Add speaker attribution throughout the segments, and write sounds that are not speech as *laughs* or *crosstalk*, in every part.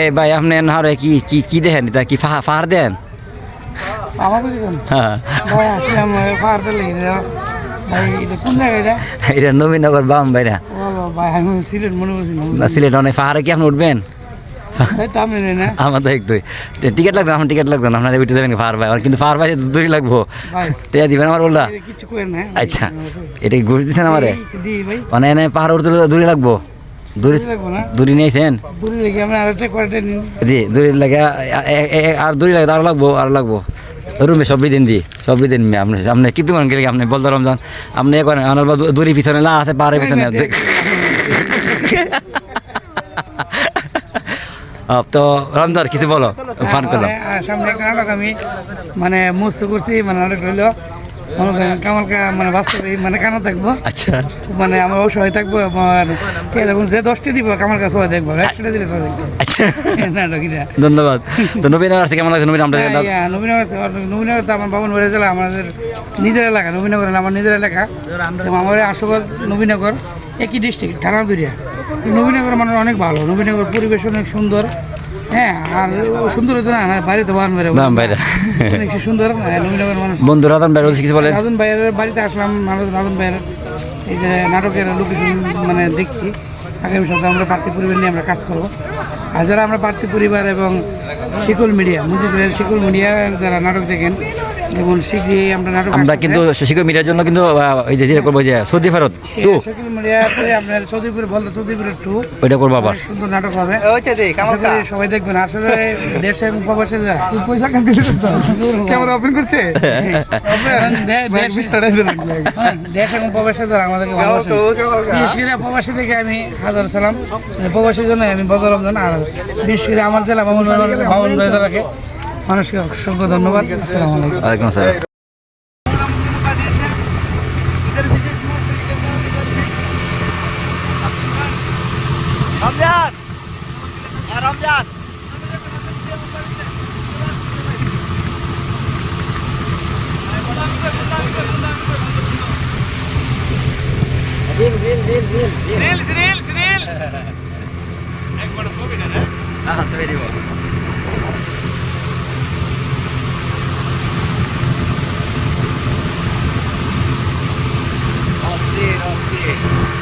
Speaker 1: এ ভাই আপনি নাহরে কি কি কি দেখেন? এটা কি ফাহা ফাহার দেন?
Speaker 2: আমার বুঝছেন
Speaker 1: হ্যাঁ।
Speaker 2: এটা
Speaker 1: নবীনগর বাম ভাইরা
Speaker 2: সিলেট
Speaker 1: অনেক পাহাড়ে কি আপনি উঠবেন? আমার তো টিকিট লাগবে আমার টিকিট লাগবে না। আপনার উঠে যাবেন পাহাড় ভাই? কিন্তু পাহাড় ভাই লাগবো। টিয়া দিবেন আমার বললা আচ্ছা। এটা কি ঘুরে দিচ্ছেন আমারে? মানে এনে পাহাড় উঠতে দূরে লাগবো?
Speaker 2: না?
Speaker 1: দূরে নিয়েছেন?
Speaker 2: দূরে লেগে
Speaker 1: জি আর দূরে লাগে আরও লাগবো আরও লাগবো। রুমে সবই দিন দি সবই দিন মে আপনি আপনি কি গেলে আপনি বলতে রমজান? আপনি এ করেন আমার দূরে পিছনে লা আছে পাহাড়ের পিছনে *laughs* তো রমজান কিছু বলো ফান করলাম।
Speaker 2: মানে, সামনে একটা নাটক আমি মানে মস্ত করছি মানে নাটক হইল মনে করেন মানে বাস্তবে মানে কানা থাকব।
Speaker 1: আচ্ছা।
Speaker 2: মানে আমার অসহায় থাকব আমার ঠিক আছে যে দশটা দিব কামাল কাছে সবাই দেখব একটা দিলে সবাই দেখব।
Speaker 1: আচ্ছা। ধন্যবাদ। তো নবীন আছে কেমন লাগছে নবীন? আমরা
Speaker 2: হ্যাঁ, নবীনগর নবীনগর তো আমার বাবন বেড়ে জেলা আমাদের নিজের এলাকা নবীনগর আমার নিজের এলাকা। আমার আশুগঞ্জ নবীনগর একই ডিস্ট্রিক্ট থানা দুরিয়া। নবীনগর মানুষ অনেক ভালো নবীনগর পরিবেশ অনেক সুন্দর। হ্যাঁ আর সুন্দর হতো না? না, বাড়িতে বান বেড়ে
Speaker 1: বান বাইরে।
Speaker 2: অনেক সুন্দর হ্যাঁ, নবীনগর মানুষ।
Speaker 1: বন্ধু রাতন ভাই কিছু বলেন
Speaker 2: রাজন ভাইয়ের বাড়িতে আসলাম রাজন- রাজন ভাইয়ের এই যে নাটকের লোকেশন মানে দেখছি। আগামী সপ্তাহে আমরা পার্থী পরিবার নিয়ে আমরা কাজ করব। আর যারা আমরা পার্থী পরিবার এবং শিকল মিডিয়া মুজিবুরের শিকল মিডিয়া যারা নাটক দেখেন যেমন শীঘ্রই আমরা নাটক
Speaker 1: আমরা কিন্তু শিক্ষক মিডিয়ার জন্য কিন্তু ওই যে যেটা করব যে সৌদি ফেরত
Speaker 2: সেই
Speaker 1: টু
Speaker 2: মিডিয়াতে আপনার সৌদিপুর বলতে সৌদিপুরের টু
Speaker 1: ওইটা করব আবার।
Speaker 2: সুন্দর নাটক হবে। সবাই দেখবেন। আসলে দেশে এবং প্রবাসে যা। ক্যামেরা ওপেন করছে? দেশ। এবং প্রবাসে যারা আমাদেরকে ভালোবাসে। বিশেষ করে প্রবাসী থেকে আমি হাজার সালাম। মানে প্রবাসীর জন্য আমি বদল আর বিশেষ করে আমার জেলা বামন বামন জেলাকে। মানুষকে অসংখ্য ধন্যবাদ। আসসালামু আলাইকুম।
Speaker 1: ওয়ালাইকুম রিল রিল
Speaker 3: রিল
Speaker 1: রিল একবার
Speaker 3: ছবি না
Speaker 1: হ্যাঁ ছবি দিব। 谢老铁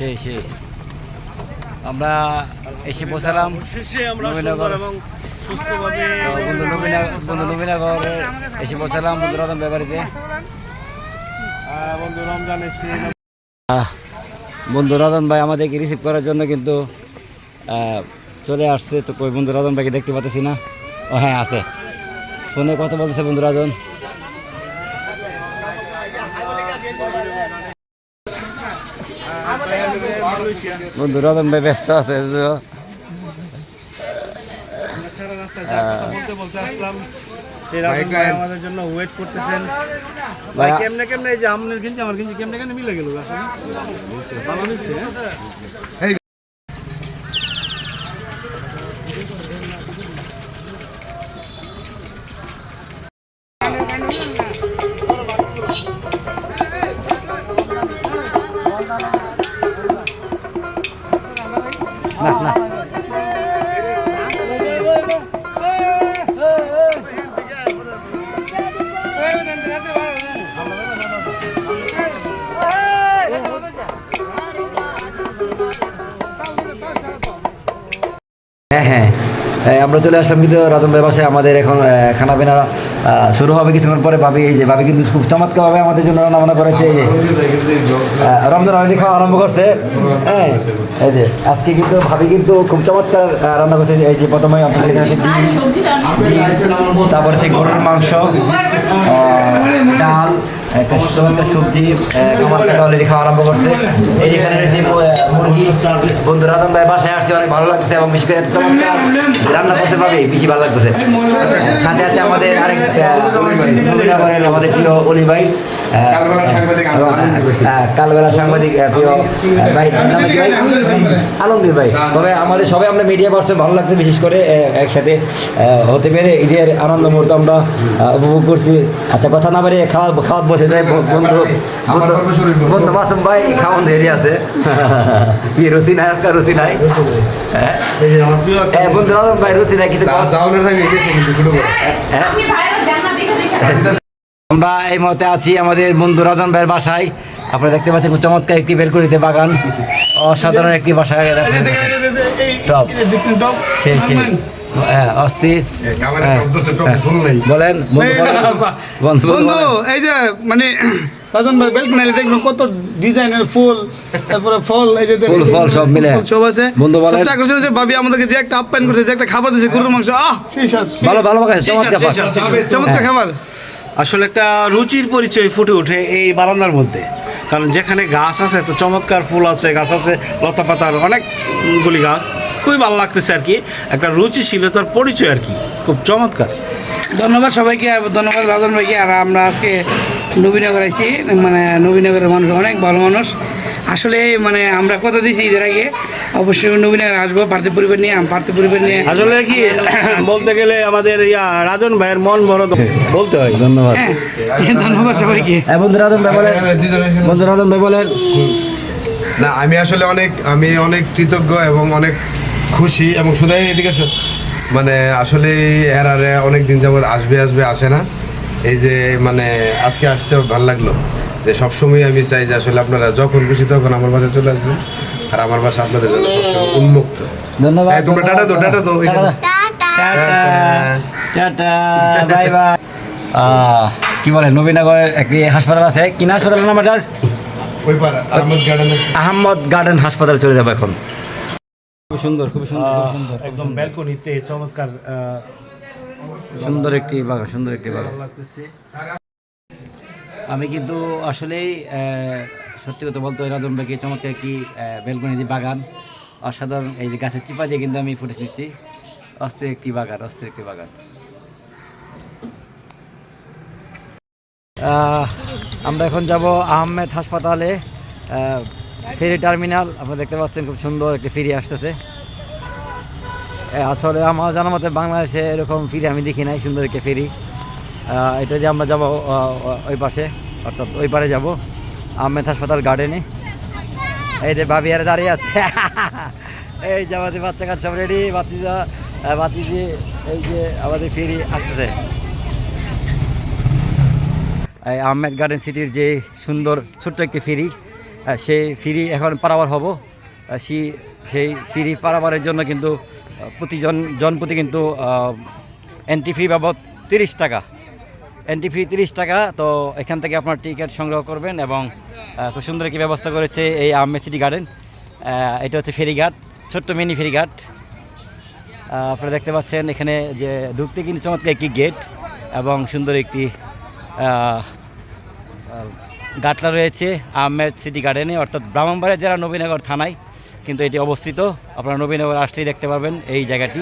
Speaker 1: সেই সেই। আমরা এসে পৌঁছালাম
Speaker 3: শেষে
Speaker 1: নবীনগর। বন্ধু নবীনা বন্ধু নবীনগরে এসে পৌঁছালাম বন্ধু রতন ব্যাপারীতে।
Speaker 3: বন্ধু রমজান এসে
Speaker 1: বন্ধু রতন ভাই আমাদেরকে রিসিভ করার জন্য কিন্তু চলে আসছে। তো কই বন্ধু রতন ভাইকে দেখতে পাচ্ছি না। ও হ্যাঁ আছে। ফোনে কথা বলতেছে বন্ধু রাজন বন্ধু রতন ভাই ব্যস্ত আছে
Speaker 3: বলতে বলতে আসলাম আমাদের জন্য ওয়েট করতেছেন। ভাই কেমনে কেমনে এই যে আপনার গেঞ্জি আমার গেঞ্জি কেমনে কেমনে মিলে গেল? আসলে? ভালো নিচ্ছে
Speaker 1: আমরা চলে আসলাম কিন্তু রতন ভাই বাসায়। আমাদের এখন খানা পিনা শুরু হবে কিছুক্ষণ পরে। ভাবি এই যে ভাবি কিন্তু খুব চমৎকারভাবে আমাদের জন্য রান্না বান্না করেছে এই যে রমজান অলরেডি খাওয়া আরম্ভ করছে। হ্যাঁ এই যে আজকে কিন্তু ভাবি কিন্তু খুব চমৎকার রান্না করছে এই যে প্রথমে আপনাদের ডিম ডিম, তারপরে সেই গরুর মাংস ডাল একটা চমৎকার সবজি অলরেডি খাওয়া আরম্ভ করছে। এই যে এখানে রয়েছে মুরগি বন্ধু রাজন ভাই বাসায় আসছে অনেক ভালো লাগছে এবং বেশি করে রান্না করতে পারবে, বেশি ভালো লাগতেছে। সাথে আছে আমাদের আরেক আমাদের প্রিয় অলি ভাই। কালবেলা সাংবাদিক আহ, ভাই নামে কি ভাই আলমগীর ভাই। তবে আমাদের সবাই আমরা মিডিয়া পার্সন ভালো লাগছে বিশেষ করে একসাথে হতে পেরে ঈদের আনন্দ মুহূর্ত আমরা উপভোগ করছি। আচ্ছা কথা না পারে খাওয়া খাওয়া বসে যায় বন্ধু বন্ধু মাসুম ভাই খাওয়ান রেডি আছে। *laughs* কি রুচি নাই আজকাল রুচি নাই? হ্যাঁ? বন্ধু আলম ভাই রুচি নাই কিছু হ্যাঁ আমরা এই মুহূর্তে আছি আমাদের বন্ধু রাজন ভাইয়ের বাসায়। আপনারা দেখতে পাচ্ছেন খুব চমৎকার একটি বেলকুড়িতে বাগান। অসাধারণ একটি বাসা। টপ। সেই সেই। হ্যাঁ অস্থির। হ্যাঁ, হ্যাঁ। বলেন বন্ধু।
Speaker 4: এই যে মানে রাজন ভাই বেলকনি দেখবেন কত ডিজাইনের ফুল তারপরে ফল এই যে
Speaker 1: ফুল, ফল সব মিলে।
Speaker 4: সব আছে।
Speaker 1: বন্ধু বলেন।
Speaker 4: সবচেয়ে আকর্ষণ হচ্ছে ভাবি আমাদেরকে যে একটা আপ্যায়ন করছে যে একটা খাবার দিয়েছে গরুর মাংস। আহ সেই
Speaker 1: ভালো ভালো বাগান চমৎকার
Speaker 4: চমৎকার খাবার।
Speaker 3: আসলে একটা রুচির পরিচয় ফুটে ওঠে এই বারান্দার মধ্যে। কারণ যেখানে গাছ আছে তো চমৎকার ফুল আছে, গাছ আছে, লতা পাতার অনেকগুলি গাছ, খুবই ভালো লাগতেছে আর কি। একটা রুচিশীলতার পরিচয় আর কি, খুব চমৎকার।
Speaker 2: ধন্যবাদ সবাইকে, ধন্যবাদ রাজন ভাইকে। আর আমরা আজকে নবীনগর আছি মানে নবীনগরের মানুষ, অনেক ভালো মানুষ। আসলে মানে আমরা কথা দিয়েছি ঈদের আগে। অবশ্যই নবীনগর আসব পার্থিব পরিবার নিয়ে আম পার্থিব পরিবার নিয়ে।
Speaker 3: আসলে কি *coughs* বলতে গেলে আমাদের ইয়া রাজন ভাইয়ের মন বড় বলতে হয়।
Speaker 1: ধন্যবাদ।
Speaker 2: হ্যাঁ ধন্যবাদ সবাইকে
Speaker 1: হ্যাঁ, বন্ধু রাজন ভাই বলেন বন্ধু রাজন ভাই বলেন।
Speaker 5: না আমি আসলে অনেক আমি অনেক কৃতজ্ঞ এবং অনেক খুশি এবং শুধু এদিকে মানে আসলে এরারে অনেক দিন যাবত আসবে আসবে আসে না। এই যে মানে আজকে আসছে ভালো লাগল। যে সবসময় আমি চাই যে আসলে আপনারা যখন খুশি তখন আমার বাসায় চলে আসবেন। আর আমার বাসা আপনাদের জন্য সবসময় উন্মুক্ত।
Speaker 1: ধন্যবাদ
Speaker 5: তোমরা টাটা টাটা দাও,
Speaker 1: টাটা। টাটা। Bye bye. কি বলে নবীনগরের একটি হাসপাতাল আছে? কি না হাসপাতাল নাম এটার
Speaker 5: ওই আহমদ গার্ডেন
Speaker 1: হাসপাতাল চলে যাব এখন। খুব সুন্দর খুব সুন্দর
Speaker 3: একদম ব্যালকনিতে চমৎকার
Speaker 1: সুন্দর একটি বাগান সুন্দর একটি বাগান।
Speaker 3: লাগতেছে।
Speaker 1: আমি কিন্তু আসলেই সত্যি কথা বলতে রাজন ভাইকে চমৎকার একটি বেলকনি যে বাগান। অসাধারণ এই যে গাছের চিপা দিয়ে কিন্তু আমি ফুটেজ নিচ্ছি। অস্থির একটি বাগান, অস্থির একটি বাগান। আমরা এখন যাব আহমেদ হাসপাতালে ফেরি টার্মিনাল। আপনারা দেখতে পাচ্ছেন খুব সুন্দর একটি ফেরি আসতেছে। আসলে আমার জানা মতে বাংলাদেশে এরকম ফেরি আমি দেখি নাই, সুন্দর একটি ফেরি। এটা যে আমরা যাব ওই পাশে, অর্থাৎ ওই পারে যাব, আহমেদ হাসপাতাল গার্ডেনে এই যে ভাবি আর দাঁড়িয়ে আছে। *laughs* এই যে আমাদের বাচ্চা কাচ্চা সব রেডি বাতি যে এই যে আমাদের ফেরি আসতেছে। এই আহমেদ গার্ডেন সিটির যে সুন্দর ছোট্ট একটি ফিরি সেই ফিরি এখন পারাবার হব। সেই সেই ফ্রি পারাবারের জন্য কিন্তু প্রতিজন জন প্রতি কিন্তু এন্ট্রি ফি বাবদ তিরিশ টাকা। এন্ট্রি ফি তিরিশ টাকা, তো এখান থেকে আপনার টিকিট সংগ্রহ করবেন এবং খুব সুন্দর একটি ব্যবস্থা করেছে এই আহমেদ সিটি গার্ডেন। এটা হচ্ছে ফেরিঘাট, ছোট্ট মিনি ফেরিঘাট। আপনারা দেখতে পাচ্ছেন এখানে যে ঢুকতে কিন্তু চমৎকার একটি গেট এবং সুন্দর একটি গাটলা রয়েছে আহমেদ সিটি গার্ডেনে, অর্থাৎ ব্রাহ্মণবাড়িয়া জেলা নবীনগর থানায়। কিন্তু এটি অবস্থিত, আপনারা নবীনগর আসলেই দেখতে পারবেন এই জায়গাটি।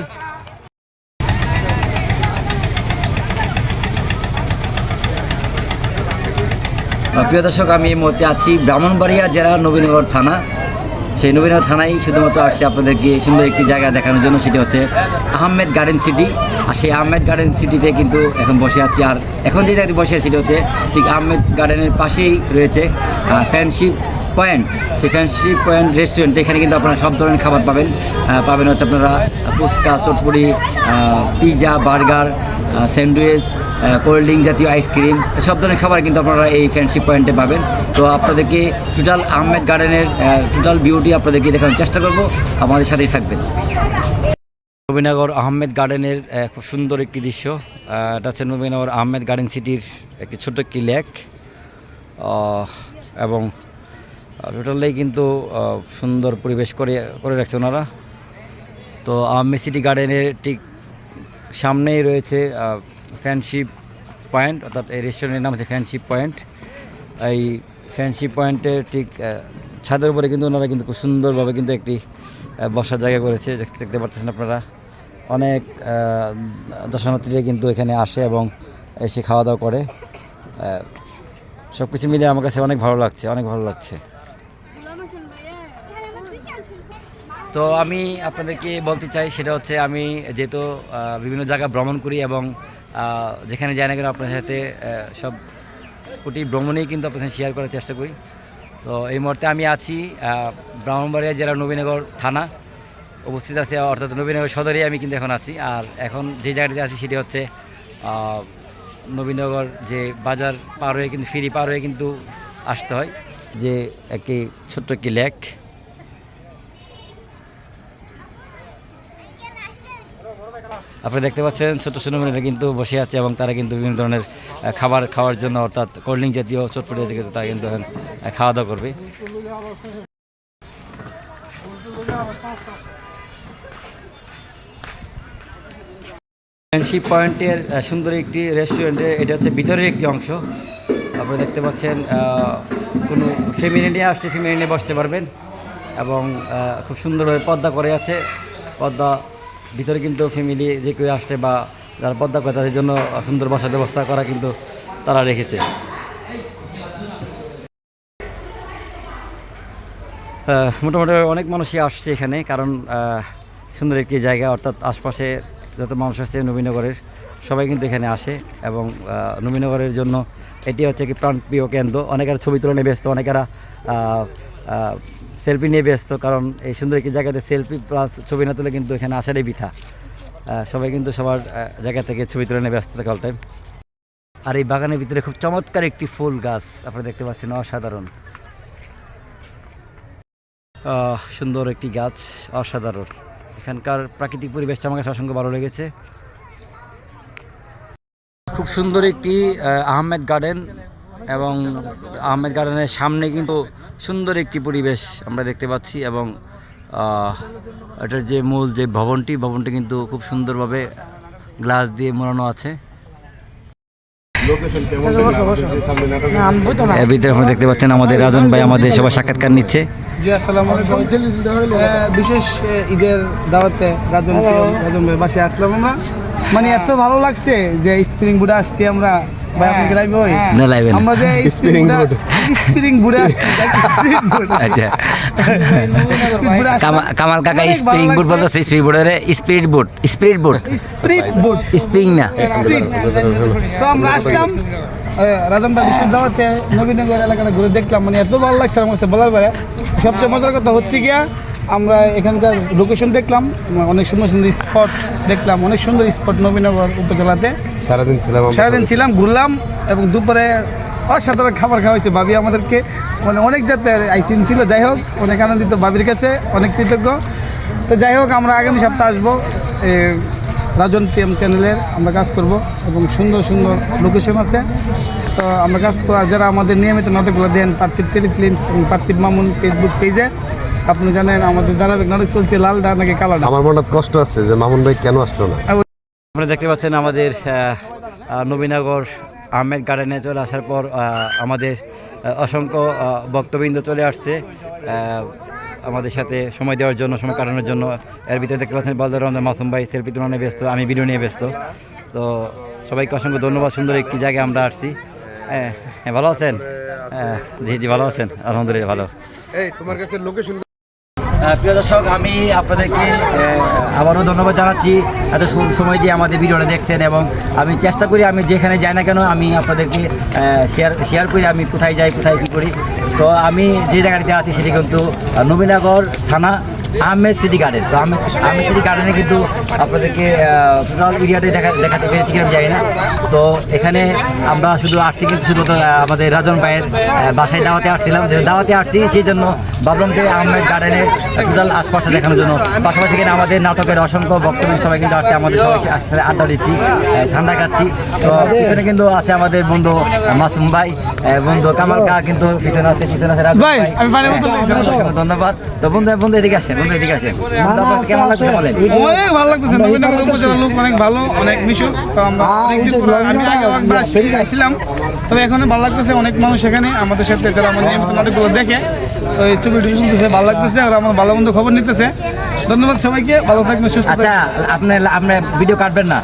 Speaker 1: প্রিয় দর্শক, আমি এই মুহূর্তে আছি ব্রাহ্মণবাড়িয়া জেলা নবীনগর থানা। সেই নবীনগর থানায় শুধুমাত্র আসছে আপনাদেরকে সুন্দর একটি জায়গা দেখানোর জন্য, সেটি হচ্ছে আহমেদ গার্ডেন সিটি। আর সেই আহমেদ গার্ডেন সিটিতে কিন্তু এখন বসে আছি। আর এখন যে জায়গাটি বসে সেটি হচ্ছে ঠিক আহমেদ গার্ডেনের পাশেই রয়েছে ফ্যানশিপ পয়েন্ট। সেই ফ্যান্সি পয়েন্ট রেস্টুরেন্ট, এখানে কিন্তু আপনারা সব ধরনের খাবার পাবেন। পাবেন হচ্ছে আপনারা fuchka চটপুরি pizza burger sandwich cold drink জাতীয় আইসক্রিম সব ধরনের খাবার কিন্তু আপনারা এই ফ্যান্সি পয়েন্টে পাবেন। তো আপনাদেরকে টোটাল আহমেদ গার্ডেনের টোটাল বিউটি আপনাদেরকে দেখানোর চেষ্টা করব। আমাদের সাথেই থাকবেন। নবীনগর আহমেদ গার্ডেনের খুব সুন্দর একটি দৃশ্য। এটা হচ্ছে নবীনগর আহমেদ গার্ডেন সিটির একটি ছোট্ট একটি লেক এবং টোটালেই কিন্তু সুন্দর পরিবেশ করে করে রাখছে ওনারা। তো আহমেদ সিটি গার্ডেনের ঠিক সামনেই রয়েছে ফ্যানশিপ পয়েন্ট অর্থাৎ এই রেস্টুরেন্টের নাম হচ্ছে ফ্যানশিপ পয়েন্ট এই ফ্যানশিপ পয়েন্টের ঠিক ছাদের উপরে কিন্তু ওনারা কিন্তু খুব সুন্দরভাবে কিন্তু একটি বসার জায়গা করেছে। দেখতে পাচ্ছেন আপনারা, অনেক দর্শনার্থীরা কিন্তু এখানে আসে এবং এসে খাওয়া দাওয়া করে। সব কিছু মিলে আমার কাছে অনেক ভালো লাগছে, অনেক ভালো লাগছে। তো আমি আপনাদেরকে বলতে চাই, সেটা হচ্ছে আমি যেহেতু বিভিন্ন জায়গা ভ্রমণ করি এবং যেখানে যাই না কেন আপনার সাথে সব কোটি ভ্রমণেই কিন্তু আপনার সাথে শেয়ার করার চেষ্টা করি। তো এই মুহূর্তে আমি আছি ব্রাহ্মণবাড়িয়া জেলার নবীনগর থানা। অবস্থিত আছে, অর্থাৎ নবীনগর সদরে আমি কিন্তু এখন আছি। আর এখন যে জায়গাটিতে আছি, সেটি হচ্ছে নবীনগর যে বাজার পার হয়ে কিন্তু, ফিরি পার হয়ে কিন্তু আসতে হয়। যে একটি ছোট্ট একটি লেক। আপনি দেখতে পাচ্ছেন ছোট ছোট মেয়েরা কিন্তু বসে আছে এবং তারা কিন্তু বিভিন্ন ধরনের খাবার খাওয়ার জন্য অর্থাৎ কোল্ড ড্রিঙ্ক জাতীয় চটপটি জাতীয় তারা কিন্তু এখন খাওয়া দাওয়া করবে। ফ্রেন্ডশিপ পয়েন্টের সুন্দর একটি রেস্টুরেন্টের এটা হচ্ছে ভিতরের একটি অংশ। আপনারা দেখতে পাচ্ছেন কোনো ফ্যামিলি নিয়ে আসলে ফ্যামিলি নিয়ে বসতে পারবেন এবং খুব সুন্দরভাবে পর্দা করে আছে। পর্দা ভিতরে কিন্তু ফ্যামিলি যে কেউ আসছে বা যারা পর্দা করে তাদের জন্য সুন্দর বসার ব্যবস্থা করা কিন্তু তারা রেখেছে। মোটামুটি অনেক মানুষই আসছে এখানে, কারণ সুন্দর একটি জায়গা, অর্থাৎ আশপাশে যত মানুষ আছে নবীনগরের, সবাই কিন্তু এখানে আসে এবং নবীনগরের জন্য এটি হচ্ছে কি প্রাণপ্রিয় কেন্দ্র। অনেকেরা ছবি তোলা নিয়ে ব্যস্ত, অনেকেরা সেলফি নিয়ে ব্যস্ত, কারণ এই সুন্দর একটি জায়গাতে সেলফি প্লাস ছবি না তুলে কিন্তু এখানে আসারই বৃথা। সবাই কিন্তু সবার জায়গা থেকে ছবি তুলে নিয়ে ব্যস্ত থাকে অল টাইম আর এই বাগানের ভিতরে খুব চমৎকার একটি ফুল গাছ আপনারা দেখতে পাচ্ছেন, অসাধারণ। সুন্দর একটি গাছ, অসাধারণ। এখানকার প্রাকৃতিক পরিবেশটা আমার কাছে অসংখ্য ভালো লেগেছে। খুব সুন্দর একটি আহমেদ গার্ডেন এবং আহমেদ গার্ডেনের সামনে কিন্তু সুন্দর একটি পরিবেশ আমরা দেখতে পাচ্ছি এবং আহ, এটার যে মূল যে ভবনটি ভবনটি কিন্তু খুব সুন্দরভাবে গ্লাস দিয়ে মোড়ানো আছে। ভিতরে আপনারা দেখতে পাচ্ছেন আমাদের রাজন ভাই আমাদের সবার সাক্ষাৎকার নিচ্ছে।
Speaker 4: জি আসসালামু আলাইকুম। বিশেষ ঈদের দাওয়াতে রাজন রাজন ভাই বাসায় আসলাম আমরা। মানে এত ভালো লাগছে যে স্প্রিং বুড়ে আসছি আমরা। ভাই আপনি লাইভ হই
Speaker 1: না লাইভে
Speaker 4: আমরা যে স্প্রিং বুড়ে স্প্রিং বুড়ে আসছি স্প্রিং বুড়ে *laughs*
Speaker 1: আচ্ছা। *laughs* কামাল কাকা
Speaker 4: অনেক ভালো
Speaker 1: spring boot speed boot speed boot
Speaker 4: spring boot
Speaker 1: spring না।
Speaker 4: তো আমরা আসলাম রাজন ভাই বিশেষ দাওয়াতে নবীনগর এলাকাটা ঘুরে দেখলাম। মানে এত ভালো লাগছে আমার কাছে বলার পরে। সবচেয়ে মজার কথা হচ্ছে গিয়া আমরা এখানকার লোকেশন দেখলাম অনেক সুন্দর সুন্দর স্পট দেখলাম অনেক সুন্দর স্পট নবীনগর উপজেলাতে।
Speaker 5: সারাদিন ছিলাম
Speaker 4: সারাদিন ছিলাম ঘুরলাম এবং দুপুরে অসাধারণ খাবার খাওয়াইছে ভাবি আমাদেরকে। মানে অনেক জাতের আইটেম ছিল যাই হোক অনেক আনন্দিত ভাবির কাছে অনেক কৃতজ্ঞ। তো যাই হোক আমরা আগামী সপ্তাহে আসব রাজন পিএম চ্যানেলের আমরা কাজ করব এবং সুন্দর সুন্দর লোকেশন আছে। তো আমরা কাজ করার যারা আমাদের নিয়মিত নাটকগুলো দেন পার্থিব টেলিফিল্মস এবং পার্থিব মামুন ফেসবুক পেজে আপনি জানেন আমাদের ধারাবাহিক নাটক চলছে লালডা নাকি কালাডা?
Speaker 5: আমার মনে কষ্ট আছে যে মামুন ভাই কেন আসলো না?
Speaker 1: আপনারা দেখতে পাচ্ছেন আমাদের নবীনগর আহমেদ গার্ডেনে চলে আসার পর আমাদের অসংখ্য আহ, ভক্তবৃন্দ চলে আসছে। আমাদের সাথে সময় দেওয়ার জন্য সময় কাটানোর জন্য। এর ভিতরে দেখতে পাচ্ছেন বলদার রহমান মাসুম ভাই সেলফি তুলনা নিয়ে ব্যস্ত আমি ভিডিও নিয়ে ব্যস্ত। তো সবাইকে অসংখ্য ধন্যবাদ সুন্দর একটি জায়গায় আমরা আসছি। হ্যাঁ হ্যাঁ, ভালো আছেন? হ্যাঁ, জি জি ভালো আছেন আলহামদুলিল্লাহ ভালো।
Speaker 5: এই তোমার কাছে লোকেশন
Speaker 1: প্রিয় দর্শক, আমি আপনাদেরকে আবারও ধন্যবাদ জানাচ্ছি এত সময় দিয়ে আমাদের ভিডিওটা দেখছেন এবং আমি চেষ্টা করি, আমি যেখানে যাই না কেন, আমি আপনাদেরকে শেয়ার শেয়ার করি, আমি কোথায় যাই, কোথায় কী করি। তো আমি যে জায়গাটিতে আছি, সেটি কিন্তু নবীনগর থানা, আহমেদ সিটি গার্ডেন। তো আহমেদ আহমেদ সিটি গার্ডেনে কিন্তু আপনাদেরকে টোটাল এরিয়াটাই দেখা দেখাতে পেরেছি কিনা জানি না। তো এখানে আমরা শুধু আসছি কিন্তু শুধু আমাদের রাজন ভাইয়ের বাসায় দাওয়াতে আসছিলাম। যে দাওয়াতে আসছি সেই জন্য ভাবলাম যে আহমেদ গার্ডেনের টোটাল আশপাশে দেখানোর জন্য। পাশাপাশি এখানে আমাদের নাটকের অসংখ্য বক্তব্য সবাই কিন্তু আসছে। আমাদের সবাই একসাথে আড্ডা দিচ্ছি ঠান্ডা খাচ্ছি। তো পিছনে কিন্তু আছে আমাদের বন্ধু মাসুম ভাই বন্ধু কামাল কা কিন্তু পিছনে আছে পিছনে আছে
Speaker 4: ভাই।
Speaker 1: অসংখ্য ধন্যবাদ। তো বন্ধু বন্ধু এদিকে আসেন বন্ধু এদিকে আসেন। কেমন লাগছে বলেন?
Speaker 4: লাগতেছে নবীনগর উপজেলার লোক অনেক ভালো অনেক মিশুক। তো আমরা অনেকদিন পর আমি আগে আসছিলাম তবে এখন ভালো লাগতেছে অনেক মানুষ এখানে। আমাদের সাথে যারা আমার নিয়মিত নাটকগুলো দেখে তো এই ছবি টবি শুনতেছে ভালো লাগতেছে আর আমার ভালো মন্দ খবর নিতেছে। ধন্যবাদ সবাইকে ভালো থাকবেন সুস্থ
Speaker 1: আচ্ছা আপনি আপনি ভিডিও কাটবেন না।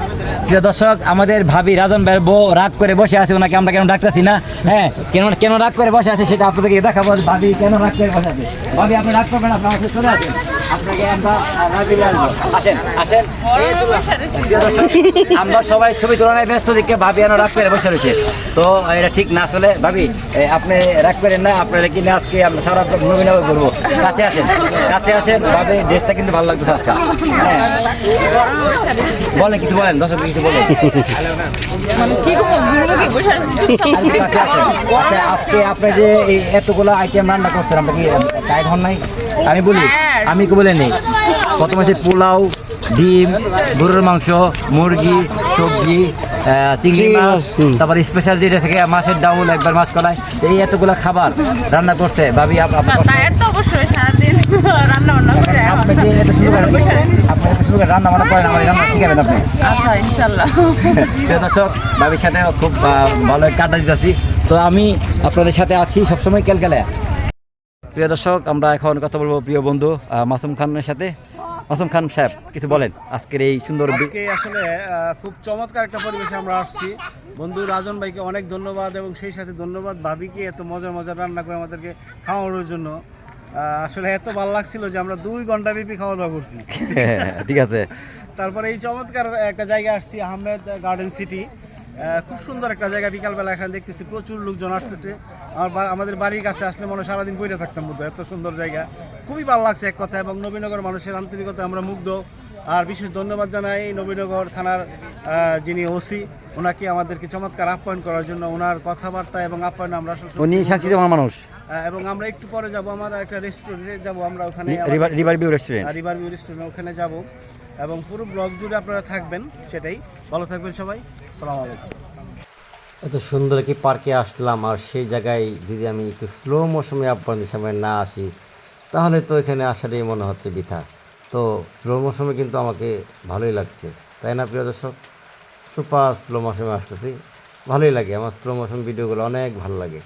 Speaker 1: প্রিয় দর্শক আমাদের ভাবি রাজন ভাইয়ের বউ রাগ করে বসে আছে ওনাকে আমরা কেন ডাকতেছি না? হ্যাঁ কেন কেন রাগ করে বসে আছে সেটা আপনাদেরকে দেখাবো। ভাবি কেন রাগ করে বসে আছে? ভাবি আপনি রাগ করবেন আপনার চলে আসেন। আপনাকে আমরা। আসেন আসেন। সবাই ছবি তুলনায় ব্যস্ত দিকে ভাবি এনে রাগ করে বসে রয়েছে। তো এটা ঠিক না আসলে ভাবি আপনি রাগ করেন না আপনারা কিনে আজকে আমরা সারা নবীনগর করব কাছে আসেন কাছে আসেন ভাবে ড্রেসটা কিন্তু ভালো লাগতেছে আচ্ছা। হ্যাঁ। বলেন কিছু বলেন দর্শক কিছু বলেন। আসেন। আচ্ছা আজকে আপনি যে এই এতগুলো আইটেম রান্না করছেন আমরা কি টাইট হন নাই। আমি বলি আমি কি বলে নেই? প্রথমে আছে পোলাও ডিম গরুর মাংস মুরগি সবজি চিংড়ি মাছ তারপর স্পেশাল যেটা থেকে মাছের ডাউল একবার মাছ কলাই এই এতগুলো খাবার রান্না করছে ভাবি
Speaker 6: রান্না
Speaker 1: আপনি যে এত আপনি এত রান্না বান্না করেন আমার রান্না শিখাবেন আপনি।
Speaker 6: আচ্ছা ইনশাল্লাহ।
Speaker 1: দর্শক ভাবির সাথে খুব ভালো দিতেছি। তো আমি আপনাদের সাথে আছি সবসময় ক্যালকালে প্রিয় দর্শক আমরা এখন কথা বলব প্রিয় বন্ধু মাসুম খানের সাথে। মাসুম খান সাহেব কিছু বলেন আজকের এই সুন্দর
Speaker 3: আজকে আসলে খুব চমৎকার একটা পরিবেশে আমরা আসছি। বন্ধু রাজন ভাইকে অনেক ধন্যবাদ এবং সেই সাথে ধন্যবাদ ভাবিকে এত মজার মজার রান্না করে আমাদেরকে খাওয়ানোর জন্য। আসলে এত ভালো লাগছিল যে আমরা দুই ঘণ্টা ব্যাপী খাওয়া দাওয়া করছি। *laughs*
Speaker 1: ঠিক আছে।
Speaker 3: তারপরে এই চমৎকার একটা জায়গা আসছি আহমেদ গার্ডেন সিটি খুব সুন্দর একটা জায়গা। বিকালবেলা এখানে দেখতেছি প্রচুর লোকজন আসতেছে। আমার আমাদের বাড়ির কাছে আসলে মনে সারাদিন বইতে থাকতাম বুদ্ধ এত সুন্দর জায়গা। খুবই ভালো লাগছে এক কথা এবং নবীনগর মানুষের আন্তরিকতা আমরা মুগ্ধ। আর বিশেষ ধন্যবাদ জানাই নবীনগর থানার যিনি ওসি ওনাকে আমাদেরকে চমৎকার আপ্যায়ন করার জন্য ওনার কথাবার্তা এবং আপ্যায়ন আমরা
Speaker 1: উনি শান্তিতে মানুষ।
Speaker 3: এবং আমরা একটু পরে যাব। আমার একটা রেস্টুরেন্টে যাব। আমরা ওখানে
Speaker 1: river view restaurant
Speaker 3: river view restaurant ওখানে যাব। এবং পুরো ব্লগ জুড়ে আপনারা থাকবেন, সেটাই। ভালো থাকবেন সবাই। সালাম আলাইকুম।
Speaker 7: এত সুন্দর কি পার্কে আসলাম, আর সেই জায়গায় যদি আমি একটু স্লো মৌসুমে আপনাদের সময় না আসি, তাহলে তো এখানে আসারই মনে হচ্ছে বৃথা। তো স্লো মৌসুমে কিন্তু আমাকে ভালোই লাগছে। তাই না, প্রিয় দর্শক? সুপার স্লো মৌসুমে আসতেছি। ভালোই লাগে, আমার স্লো মোশন ভিডিওগুলো অনেক ভালো লাগে।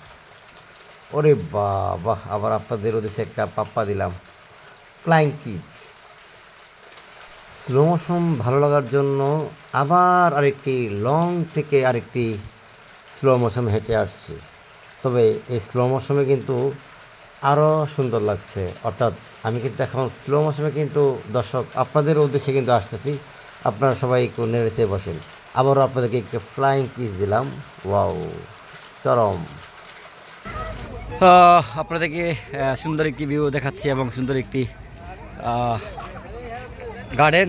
Speaker 7: ওরে বাবা, আবার আপনাদের উদ্দেশ্যে একটা পাপ্পা দিলাম। ফ্লাইং কিচ স্লো মোশন ভালো লাগার জন্য আবার আরেকটি লং থেকে আরেকটি স্লো মোশন হেঁটে আসছি। তবে এই স্লো মোশনে কিন্তু আরও সুন্দর লাগছে। অর্থাৎ আমি কিন্তু এখন স্লো মোশনে কিন্তু দর্শক আপনাদের উদ্দেশ্যে কিন্তু আসতেছি। আপনারা সবাই একটু নেড়েছে বসেন। আবারও আপনাদেরকে একটু ফ্লাইং কিস দিলাম। ওয়াও চরম।
Speaker 1: আপনাদেরকে সুন্দর একটি ভিউ দেখাচ্ছি এবং সুন্দর একটি garden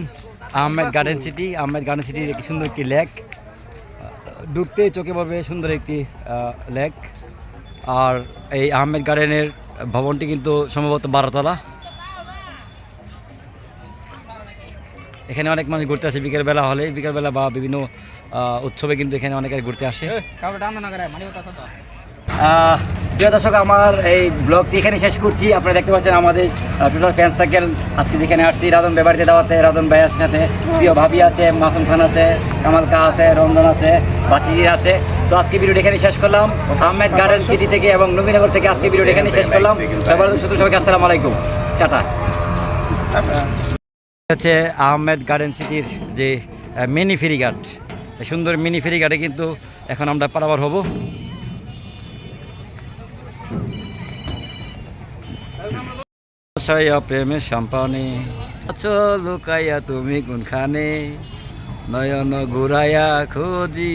Speaker 1: Ahmed garden city Ahmed garden সিটির একটি সুন্দর একটি লেক ঢুকতে চোখে পড়বে সুন্দর একটি লেক আর এই আহমেদ গার্ডেনের ভবনটি কিন্তু সম্ভবত বারোতলা। এখানে অনেক মানুষ ঘুরতে আসে বিকেলবেলা হলে। বিকেলবেলা বা বিভিন্ন উৎসবে কিন্তু এখানে অনেকে ঘুরতে আসে। প্রিয় দর্শক, আমার এই ব্লগটি এখানে শেষ করছি। আপনারা দেখতে পাচ্ছেন আমাদের টোটাল ফ্যান সার্কেল আজকে যেখানে আসছি রাধন বেবাড়িতে দাওয়াতে রাধন ভাইয়ের সাথে। প্রিয় ভাবি আছে, মাসুম খান আছে, কামাল কা আছে, রমজান আছে বাচিজির আছে। তো আজকে ভিডিওটি এখানে শেষ করলাম। আহমেদ গার্ডেন সিটি থেকে এবং নবীনগর থেকে আজকে ভিডিওটি এখানে শেষ করলাম। শুধু সবাইকে আসসালামু আলাইকুম। টাটা। হচ্ছে আহমেদ গার্ডেন সিটির যে মিনি ফেরিঘাট। সুন্দর মিনি ফেরিঘাটে কিন্তু এখন আমরা পারাবার হব। সায়া প্রেমে সাম্পানে। আছো লুকাইয়া তুমি কোনখানে? নয়ন ঘুরাইয়া খোঁজি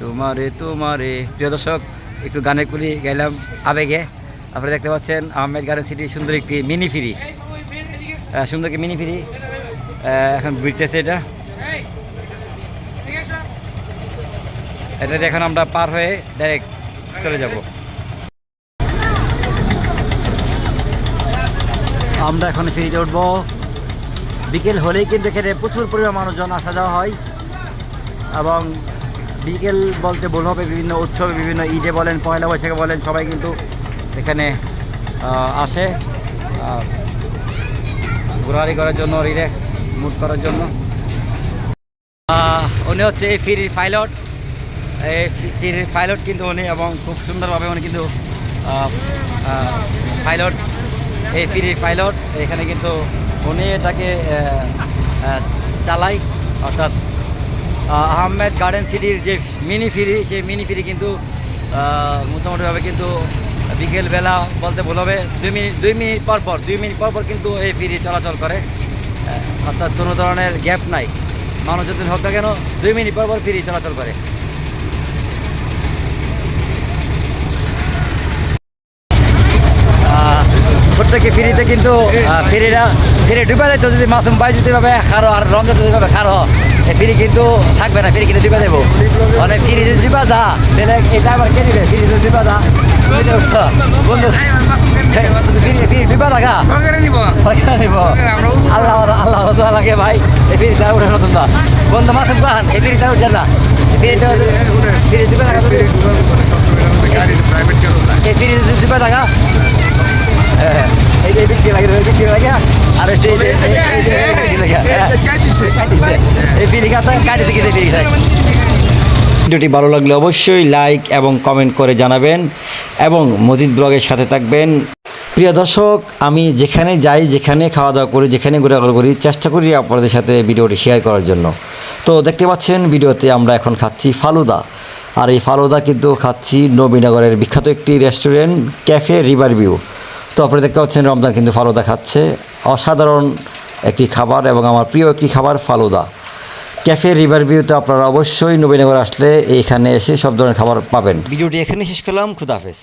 Speaker 1: তোমারে তোমারে। প্রিয় দর্শক একটু গানে কুলি গাইলাম আবেগে। আপনারা দেখতে পাচ্ছেন আহমেদ গার্ডেন সিটি সুন্দর একটি মিনি ফিরি। সুন্দর একটি মিনি ফিরি। এখন ঘুরতেছে এটা। এটা এখন আমরা পার হয়ে ডাইরেক্ট চলে যাব। আমরা এখন ফিরিতে উঠবো। বিকেল হলেই কিন্তু এখানে প্রচুর পরিমাণ মানুষজন আসা যাওয়া হয়। এবং বিকেল বলতে ভুল হবে বিভিন্ন উৎসবে বিভিন্ন ঈদে বলেন পয়লা বৈশাখে বলেন সবাই কিন্তু এখানে আসে। আহ, ঘোরাঘুরি করার জন্য রিল্যাক্স মুড করার জন্য। উনি হচ্ছে এই ফিরির পাইলট এই ফিরির পাইলট কিন্তু উনি এবং খুব সুন্দরভাবে উনি কিন্তু পাইলট এই ফিরির পাইলট এখানে কিন্তু উনি এটাকে চালায় অর্থাৎ আহমেদ গার্ডেন সিটির যে মিনি ফিরি সেই মিনি ফিরি কিন্তু মোটামুটিভাবে কিন্তু বিকেলবেলা বলতে ভুল হবে, দুই মিনিট দুই মিনিট পর পর, দুই মিনিট পর পর কিন্তু এই ফিরি চলাচল করে। অর্থাৎ কোনো ধরনের গ্যাপ নাই। মানুষ যদি হোক কেন, দুই মিনিট পর পর ফিরি চলাচল করে আহ, ছোট্ট কি ফিরিতে কিন্তু আহ, ফিরিরা ফিরে ডুবে যেত যদি মাসুম ভাই যদি ভাবে খারো আর রমজান যদি ভাবে খারো ফিরি কিন্তু থাকবে না ফিরি কিন্তু ডুবে দেবো মানে ফিরি যদি ডুবা যা তাহলে এটা আবার কে দিবে ফিরি যদি ডুবা যা বন্ধু ফিরি ডুবা থাকা।
Speaker 2: সরকারে নিব।
Speaker 1: আল্লাহ লাগে ভাই এই ফিরিটা উঠে নতুন দা বন্ধু মাসুম খান এই ফিরিটা উঠে না। এই ফিরিটা ফিরি ডুবে থাকা এই ফিরি ডুবে থাকা হ্যাঁ, এই যে বিক্রি লাগে বিক্রি লাগে এই হ্যাঁ। ভিডিওটি ভালো লাগলে অবশ্যই লাইক এবং কমেন্ট করে জানাবেন এবং মজিদ ব্লগের সাথে থাকবেন প্রিয় দর্শক আমি যেখানে যাই যেখানে খাওয়া দাওয়া করি যেখানে ঘোরাঘুরি করি চেষ্টা করি আপনাদের সাথে ভিডিওটি শেয়ার করার জন্য তো দেখতে পাচ্ছেন ভিডিওতে আমরা এখন খাচ্ছি ফালুদা আর এই ফালুদা কিন্তু খাচ্ছি নবীনগরের বিখ্যাত একটি রেস্টুরেন্ট ক্যাফে রিভার ভিউ তো আপনারা দেখতে পাচ্ছেন রমজান কিন্তু ফালুদা খাচ্ছে। অসাধারণ একটি খাবার এবং আমার প্রিয় একটি খাবার ফালুদা। ক্যাফে রিভার ভিউতে আপনারা অবশ্যই নবীনগর আসলে এখানে এসে সব ধরনের খাবার পাবেন। ভিডিওটি এখানে শেষ করলাম। খুদাহাফেজ